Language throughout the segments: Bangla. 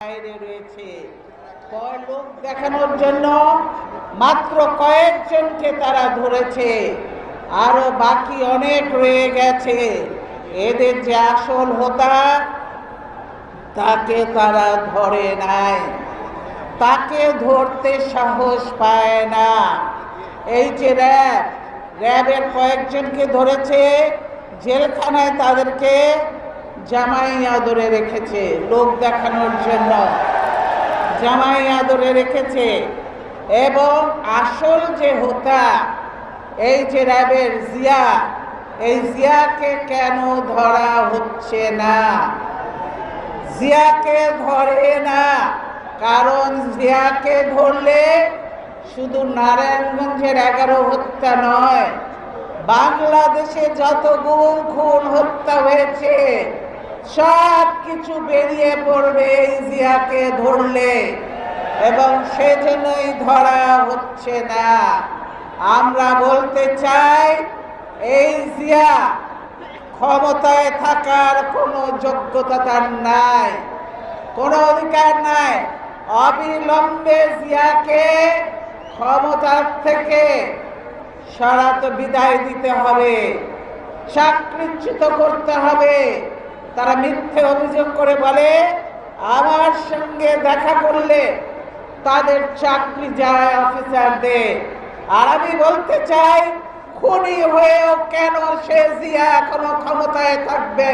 বাইরে রয়েছে। লোক দেখানোর জন্য? মাত্র কয়েকজনকে তারা ধরেছে। আরও বাকি অনেক রয়ে গেছে। এদের যে আসল হোতা, তাকে তারা ধরে নাই তাকে ধরতে সাহস পায় না। এই যে র্যাব, র্যাবের কয়েকজনকে ধরেছে। জেলখানায় তাদেরকে জামাই আদরে রেখেছে লোক দেখানোর জন্য। জামাই আদরে রেখেছে। এবং আসল যে হোতা, এই যে র্যাবের জিয়া, এই জিয়াকে কেন ধরা হচ্ছে না? জিয়াকে ধরে না, কারণ জিয়াকে ধরলে শুধু নারায়ণগঞ্জের এগারো হত্যা নয়, বাংলাদেশে যত গুম খুন হত্যা হয়েছে সব কিছু বেরিয়ে পড়বে এই জিয়াকে ধরলে। এবং সেজন্যই ধরা হচ্ছে না। আমরা বলতে চাই, এই জিয়া ক্ষমতায় থাকার কোনো যোগ্যতা তার নাই, কোনো অধিকার নাই। অবিলম্বে জিয়াকে ক্ষমতার থেকে সরাতে বিদায় দিতে হবে, চাকরিচ্যুত করতে হবে। তারা মিথ্যে অভিযোগ করে বলে, আমার সঙ্গে দেখা করলে তাদের চাকরি যায় অফিসারদের। আর আমি বলতে চাই, খুনি হয়েও কেন সে জিয়া এখনও ক্ষমতায় থাকবে?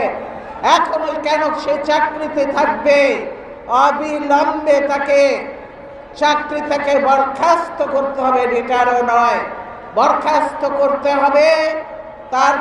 এখনও কেন সে চাকরিতে থাকবে? অবিলম্বে তাকে চাকরি থেকে বরখাস্ত করতে হবে, রিটায়ারও নয়। বরখাস্ত করতে হবে, তার